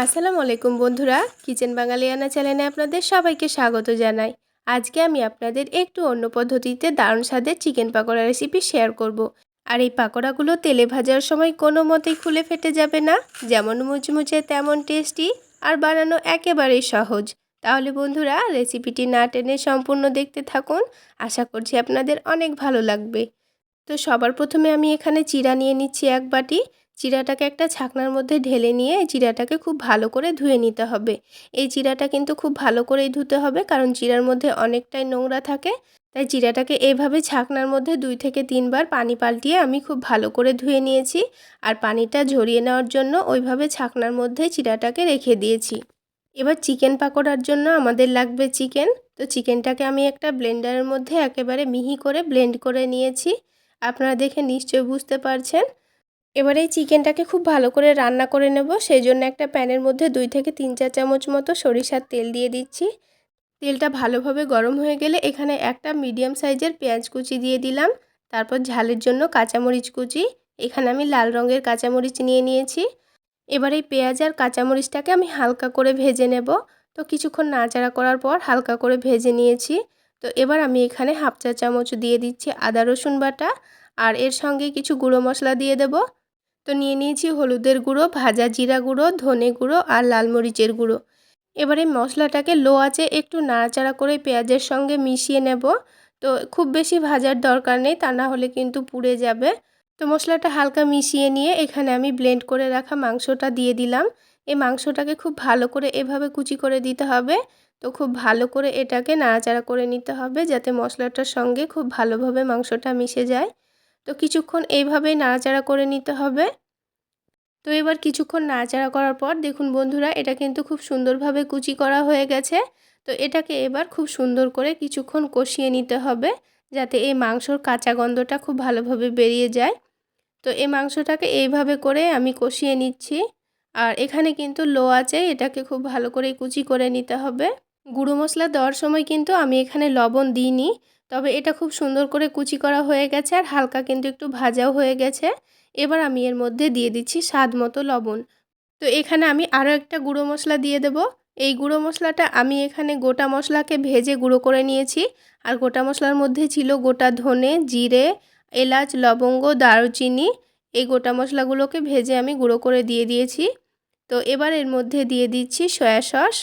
আসসালামু আলাইকুম বন্ধুরা, কিচেন বাঙালিয়ানা চ্যানেলে আপনাদের সবাইকে স্বাগত জানাই। আজকে আমি আপনাদের একটু অন্য পদ্ধতিতে দারুণ স্বাদের চিকেন পাকোড়া রেসিপি শেয়ার করব। আর এই পাকোড়াগুলো তেলে ভাজার সময় কোনো মতেই খুলে ফেটে যাবে না, যেমন মুচমুচে তেমন টেস্টি আর বানানো একেবারেই সহজ। তাহলে বন্ধুরা রেসিপিটি না টেনে সম্পূর্ণ দেখতে থাকুন, আশা করছি আপনাদের অনেক ভালো লাগবে। তো সবার প্রথমে আমি এখানে চিরা নিয়ে নিচ্ছি এক বাটি। চিরাটাকে একটা ছাকনার মধ্যে ঢেলে নিয়ে চিরাটাকে খুব ভালো করে ধুয়ে নিতে হবে। এই চিরাটা কিন্তু খুব ভালো করেই ধুতে হবে, কারণ চিরার মধ্যে অনেকটাই নোংরা থাকে। তাই চিরাটাকে এভাবে ছাকনার মধ্যে দুই থেকে তিনবার পানি পাল্টিয়ে আমি খুব ভালো করে ধুয়ে নিয়েছি আর পানিটা ঝরিয়ে নেওয়ার জন্য ওইভাবে ছাকনার মধ্যে চিরাটাকে রেখে দিয়েছি। এবার চিকেন পাকোড়ার জন্য আমাদের লাগবে চিকেন। তো চিকেনটাকে আমি একটা ব্লেন্ডারের মধ্যে একেবারে মিহি করে ব্লেন্ড করে নিয়েছি। আপনারা দেখে নিশ্চয়ই বুঝতে পারছেন। এবার এই চিকেনটাকে খুব ভালো করে রান্না করে নেব। সেই জন্য একটা প্যানের মধ্যে দুই থেকে তিন চার চামচ মতো সরিষার তেল দিয়ে দিচ্ছি। তেলটা ভালোভাবে গরম হয়ে গেলে এখানে একটা মিডিয়াম সাইজের পেঁয়াজ কুচি দিয়ে দিলাম। তারপর ঝালের জন্য কাঁচামরিচ কুচি। এখানে আমি লাল রঙের কাঁচামরিচ নিয়ে নিয়েছি। এবার এই পেঁয়াজ আর কাঁচামরিচটাকে আমি হালকা করে ভেজে নেব। তো কিছুক্ষণ নাড়াচাড়া করার পর হালকা করে ভেজে নিয়েছি। তো এবার আমি এখানে হাফ চা চামচ দিয়ে দিচ্ছি আদা রসুন বাটা। আর এর সঙ্গে কিছু গুঁড়ো মশলা দিয়ে দেবো। তো নিয়ে নিয়েছি হলুদের গুঁড়ো, ভাজা জিরা গুঁড়ো, ধনে গুঁড়ো আর লাল মরিচের গুঁড়ো। এবারে মশলাটাকে লো আছে একটু নাড়াচাড়া করে পেঁয়াজের সঙ্গে মিশিয়ে নেব। তো খুব বেশি ভাজার দরকার নেই, তা না হলে কিন্তু পুড়ে যাবে। তো মশলাটা হালকা মিশিয়ে নিয়ে এখানে আমি ব্লেন্ড করে রাখা মাংসটা দিয়ে দিলাম। এই মাংসটাকে খুব ভালো করে এভাবে কুচি করে দিতে হবে। তো খুব ভালো করে এটাকে নাড়াচাড়া করে নিতে হবে যাতে মশলাটার সঙ্গে খুব ভালোভাবে মাংসটা মিশে যায়। তো কিছুক্ষণ এইভাবেই নাড়াচাড়া করে নিতে হবে। তো এবার কিছুক্ষণ নাড়াচাড়া করার পর দেখুন বন্ধুরা, এটা কিন্তু খুব সুন্দরভাবে কুচি করা হয়ে গেছে। তো এটাকে এবার খুব সুন্দর করে কিছুক্ষণ কষিয়ে নিতে হবে যাতে এই মাংসর কাঁচা গন্ধটা খুব ভালোভাবে বেরিয়ে যায়। তো এই মাংসটাকে এইভাবে করে আমি কষিয়ে নিচ্ছি। আর এখানে কিন্তু লো আছে এটাকে খুব ভালো করে কুচি করে নিতে হবে। গুঁড়ো মশলা দেওয়ার সময় কিন্তু আমি এখানে লবণ দিইনি। তবে এটা খুব সুন্দর করে কুচি করা হয়ে গেছে আর হালকা কিন্তু একটু ভাজাও হয়ে গেছে। এবার আমি এর মধ্যে দিয়ে দিচ্ছি স্বাদ মতো লবণ। তো এখানে আমি আরও একটা গুঁড়ো মশলা দিয়ে দেব। এই গুঁড়ো মশলাটা আমি এখানে গোটা মশলাকে ভেজে গুঁড়ো করে নিয়েছি। আর গোটা মশলার মধ্যে ছিল গোটা ধনে, জিরে, এলাচ, লবঙ্গ, দারুচিনি। এই গোটা মশলাগুলোকে ভেজে আমি গুঁড়ো করে দিয়ে দিয়েছি। তো এবার এর মধ্যে দিয়ে দিচ্ছি সয়া সস।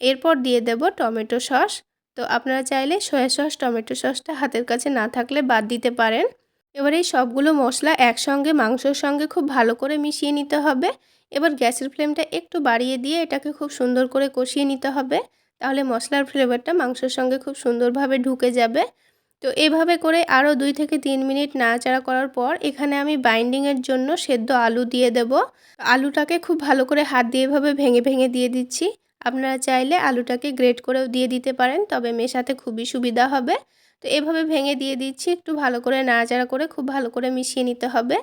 এরপর দিয়ে দেব টমেটো সস। তো আপনারা চাইলে সয়া সস, টমেটো সসটা হাতের কাছে না থাকলে বাদ দিতে পারেন। এবার এই সবগুলো মশলা একসঙ্গে, মাংসর সঙ্গে খুব ভালো করে মিশিয়ে নিতে হবে। এবার গ্যাসের ফ্লেমটা একটু বাড়িয়ে দিয়ে এটাকে খুব সুন্দর করে কষিয়ে নিতে হবে। তাহলে মশলার ফ্লেভারটা মাংসর সঙ্গে খুব সুন্দরভাবে ঢুকে যাবে। তো এভাবে করে আরও দুই থেকে তিন মিনিট নাড়াচাড়া করার পর এখানে আমি বাইন্ডিংয়ের জন্য সেদ্ধ আলু দিয়ে দেব। আলুটাকে খুব ভালো করে হাত দিয়ে এভাবে ভেঙে ভেঙে দিয়ে দিচ্ছি। আপনারা চাইলে আলুটাকে গ্রেট করেও দিয়ে দিতে পারেন, তবে মেশাতে খুবই সুবিধা হবে। তো এভাবে ভেঙে দিয়ে দিচ্ছি, একটু ভালো করে নাড়াচাড়া করে খুব ভালো করে মিশিয়ে নিতে হবে।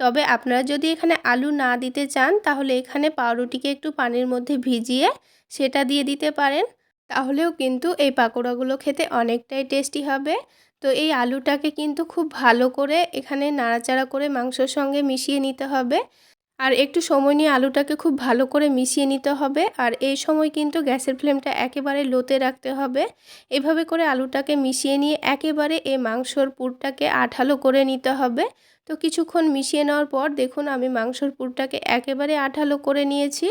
তবে আপনারা যদি এখানে আলু না দিতে চান, তাহলে এখানে পাউরুটিকে একটু পানির মধ্যে ভিজিয়ে সেটা দিয়ে দিতে পারেন। তাহলেও কিন্তু এই পাকোড়াগুলো খেতে অনেকটাই টেস্টি হবে। তো এই আলুটাকে কিন্তু খুব ভালো করে এখানে নাড়াচাড়া করে মাংসর সঙ্গে মিশিয়ে নিতে হবে। আর একটু সময় নিয়ে আলুটাকে খুব ভালো করে মিশিয়ে নিতে হবে। আর এই সময় কিন্তু গ্যাসের ফ্লেমটা একেবারে লোতে রাখতে হবে। এভাবে করে আলুটাকে মিশিয়ে নিয়ে একেবারে এই মাংসর পুরটাকে আঠালো করে নিতে হবে। তো কিছুক্ষণ মিশিয়ে নেওয়ার পর দেখুন আমি মাংসর পুরটাকে একেবারে আঠালো করে নিয়েছি।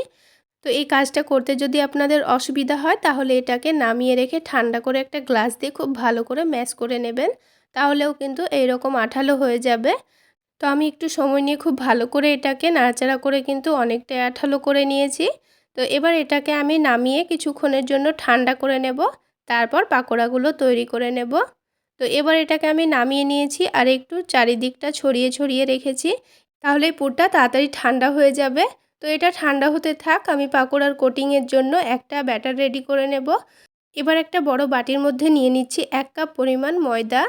তো এই কাজটা করতে যদি আপনাদের অসুবিধা হয় তাহলে এটাকে নামিয়ে রেখে ঠান্ডা করে একটা গ্লাস দিয়ে খুব ভালো করে ম্যাশ করে নেবেন। তাহলেও কিন্তু এইরকম আঠালো হয়ে যাবে। তো আমি একটু সময় নিয়ে খুব ভালো করে এটাকে নাড়াচাড়া করে কিন্তু অনেকটা আঠালো করে নিয়েছি। তো এবার এটাকে আমি নামিয়ে কিছুক্ষণের জন্য ঠান্ডা করে নেব, তারপর পাকোড়াগুলো তৈরি করে নেব। তো এবার এটাকে আমি নামিয়ে নিয়েছি আর একটু চারিদিকটা ছড়িয়ে ছড়িয়ে রেখেছি, তাহলে পুরটা তাড়াতাড়ি ঠান্ডা হয়ে যাবে। তো এটা ঠান্ডা হতে থাক, আমি পাকোড়ার কোটিংয়ের জন্য একটা ব্যাটার রেডি করে নেব। এবার একটা বড় বাটির মধ্যে নিয়ে নিচ্ছি এক কাপ পরিমাণ ময়দা।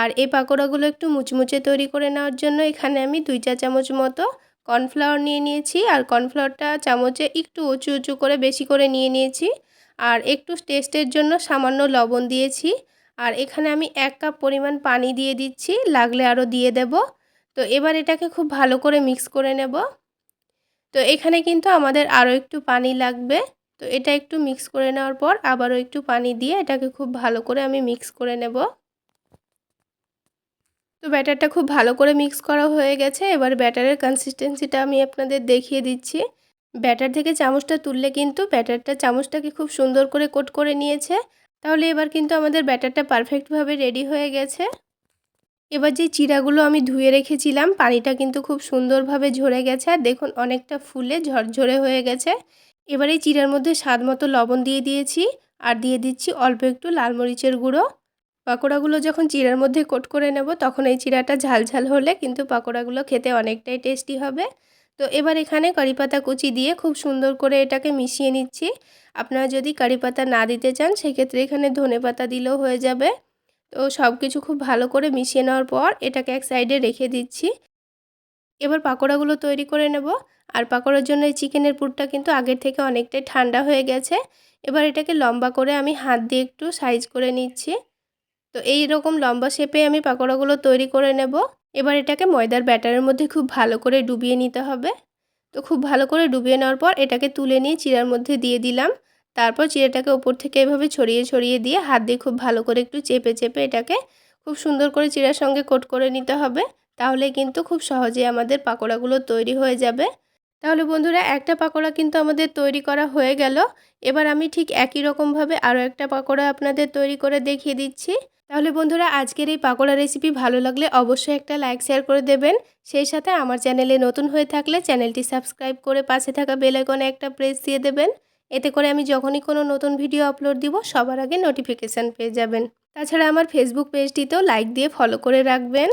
আর এই পাকোড়াগুলো একটু মুচমুচে তৈরি করে নেওয়ার জন্য এখানে আমি দুই চা চামচ মতো কর্নফ্লাওয়ার নিয়ে নিয়েছি। আর কর্নফ্লাওয়ারটা চামচে একটু উঁচু উঁচু করে বেশি করে নিয়ে নিয়েছি। আর একটু টেস্টের জন্য সামান্য লবণ দিয়েছি। আর এখানে আমি এক কাপ পরিমাণ পানি দিয়ে দিচ্ছি, লাগলে আরও দিয়ে দেব। তো এবার এটাকে খুব ভালো করে মিক্স করে নেব। তো এখানে কিন্তু আমাদের আরও একটু পানি লাগবে। তো এটা একটু মিক্স করে নেওয়ার পর আবারও একটু পানি দিয়ে এটাকে খুব ভালো করে আমি মিক্স করে নেব। তো ব্যাটারটা খুব ভালো করে মিক্স করা হয়ে গেছে। এবার ব্যাটারের কনসিস্টেন্সিটা আমি আপনাদের দেখিয়ে দিচ্ছি। ব্যাটার থেকে চামচটা তুললে কিন্তু ব্যাটারটা চামচটাকে খুব সুন্দর করে কোট করে নিয়েছে। তাহলে এবার কিন্তু আমাদের ব্যাটারটা পারফেক্টভাবে রেডি হয়ে গেছে। এবার যে চিরাগুলো আমি ধুয়ে রেখেছিলাম, পানিটা কিন্তু খুব সুন্দরভাবে ঝরে গেছে। আর দেখুন, অনেকটা ফুলে ঝরঝরে হয়ে গেছে। এবার এই চিরার মধ্যে স্বাদ মতো লবণ দিয়ে দিয়েছি। আর দিয়ে দিচ্ছি অল্প একটু লাল মরিচের গুঁড়ো। পাকোড়াগুলো যখন চিরার মধ্যে কোট করে নেব, তখন এই চিরাটা ঝালঝাল হলে কিন্তু পাকোড়াগুলো খেতে অনেকটাই টেস্টি হবে। তো এবার এখানে কারিপাতা কুচি দিয়ে খুব সুন্দর করে এটাকে মিশিয়ে নিচ্ছি। আপনারা যদি কারিপাতা না দিতে চান, সেক্ষেত্রে এখানে ধনে পাতা দিলেও হয়ে যাবে। তো সব কিছু খুব ভালো করে মিশিয়ে নেওয়ার পর এটাকে এক সাইডে রেখে দিচ্ছি। এবার পাকোড়াগুলো তৈরি করে নেব। আর পাকোড়ার জন্য এই চিকেনের পুরটা কিন্তু আগের থেকে অনেকটাই ঠান্ডা হয়ে গেছে। এবার এটাকে লম্বা করে আমি হাত দিয়ে একটু সাইজ করে নিচ্ছি। তো এই রকম লম্বা শেপে আমি পাকোড়াগুলো তৈরি করে নেব। এবার এটাকে ময়দার ব্যাটারের মধ্যে খুব ভালো করে ডুবিয়ে নিতে হবে। তো খুব ভালো করে ডুবিয়ে নেওয়ার পর এটাকে তুলে নিয়ে চিরার মধ্যে দিয়ে দিলাম। তারপর চিরাটাকে ওপর থেকে এভাবে ছড়িয়ে ছড়িয়ে দিয়ে হাত দিয়ে খুব ভালো করে একটু চেপে চেপে এটাকে খুব সুন্দর করে চিড়ার সঙ্গে কোট করে নিতে হবে। তাহলে কিন্তু খুব সহজে আমাদের পাকোড়াগুলো তৈরি হয়ে যাবে। তাহলে বন্ধুরা, একটা পাকোড়া কিন্তু আমাদের তৈরি করা হয়ে গেল। এবার আমি ঠিক একই রকমভাবে আরও একটা পাকোড়া আপনাদের তৈরি করে দেখিয়ে দিচ্ছি। তাহলে বন্ধুরা, আজকের এই পাকোড়া রেসিপি ভালো লাগলে অবশ্যই একটা লাইক শেয়ার করে দেবেন। সেই সাথে আমার চ্যানেলে নতুন হয়ে থাকলে চ্যানেলটি সাবস্ক্রাইব করে পাশে থাকা বেলাইকনে একটা প্রেস দিয়ে দেবেন। এতে করে আমি যখনই কোনো নতুন ভিডিও আপলোড দিব, সবার আগে নোটিফিকেশান পেয়ে যাবেন। তাছাড়া আমার ফেসবুক পেজটিতেও লাইক দিয়ে ফলো করে রাখবেন।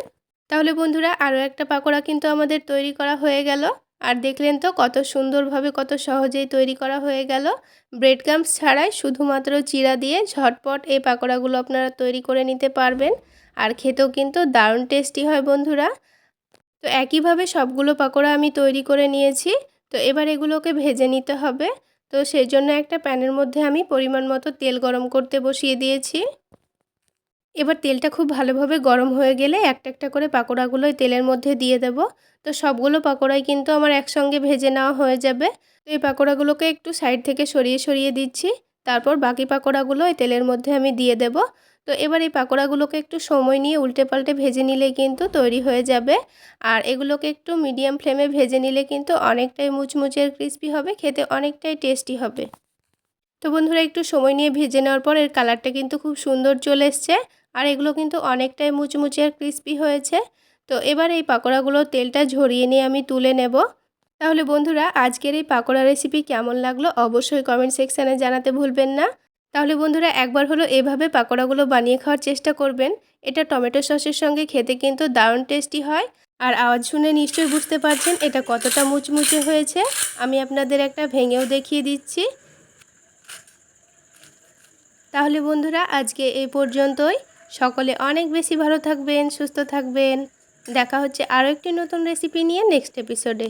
তাহলে বন্ধুরা, আরও একটা পাকোড়া কিন্তু আমাদের তৈরি করা হয়ে গেল। আর দেখলেন তো কত সুন্দরভাবে কত সহজেই তৈরি করা হয়ে গেল। ব্রেড গামস ছাড়াই শুধুমাত্র চিরা দিয়ে ঝটপট এই পাকোড়াগুলো আপনারা তৈরি করে নিতে পারবেন। আর খেতেও কিন্তু দারুণ টেস্টি হয় বন্ধুরা। তো একইভাবে সবগুলো পাকোড়া আমি তৈরি করে নিয়েছি। তো এবার এগুলোকে ভেজে নিতে হবে। তো সেই জন্য একটা প্যানের মধ্যে আমি পরিমাণ মতো তেল গরম করতে বসিয়ে দিয়েছি। এবার তেলটা খুব ভালোভাবে গরম হয়ে গেলে একটা একটা করে পাকোড়াগুলো তেলের মধ্যে দিয়ে দেব। তো সবগুলো পাকোড়াই কিন্তু আমার একসঙ্গে ভেজে নেওয়া হয়ে যাবে। তো এই পাকোড়াগুলোকে একটু সাইড থেকে সরিয়ে সরিয়ে দিচ্ছি। তারপর বাকি পাকোড়াগুলো এই তেলের মধ্যে আমি দিয়ে দেব। তো এবার এই পাকোড়াগুলোকে একটু সময় নিয়ে উল্টে পাল্টে ভেজে নিলে কিন্তু তৈরি হয়ে যাবে। আর এগুলোকে একটু মিডিয়াম ফ্লেমে ভেজে নিলে কিন্তু অনেকটাই মুচমুচের ক্রিস্পি হবে, খেতে অনেকটাই টেস্টি হবে। তো বন্ধুরা, একটু সময় নিয়ে ভেজে নেওয়ার পর এর কালারটা কিন্তু খুব সুন্দর চলে এসছে। আর এগুলো কিন্তু অনেকটাই মুচমুচে আর ক্রিস্পি হয়েছে। তো এবার এই পাকোড়াগুলো তেলটা ঝরিয়ে নিয়ে আমি তুলে নেব। তাহলে বন্ধুরা, আজকের এই পাকোড়া রেসিপি কেমন লাগল অবশ্যই কমেন্ট সেকশানে জানাতে ভুলবেন না। তাহলে বন্ধুরা, একবার হলো এভাবে পাকোড়াগুলো বানিয়ে খাওয়ার চেষ্টা করবেন। এটা টমেটো সসের সঙ্গে খেতে কিন্তু দারুণ টেস্টি হয়। আর আওয়াজ শুনে নিশ্চয়ই বুঝতে পারছেন এটা কতটা মুচমুচে হয়েছে। আমি আপনাদের একটা ভেঙেও দেখিয়ে দিচ্ছি। তাহলে বন্ধুরা, আজকে এই পর্যন্তই। সকলে অনেক বেশি ভালো থাকবেন, সুস্থ থাকবেন। দেখা হচ্ছে আরও একটি নতুন রেসিপি নিয়ে নেক্সট এপিসোডে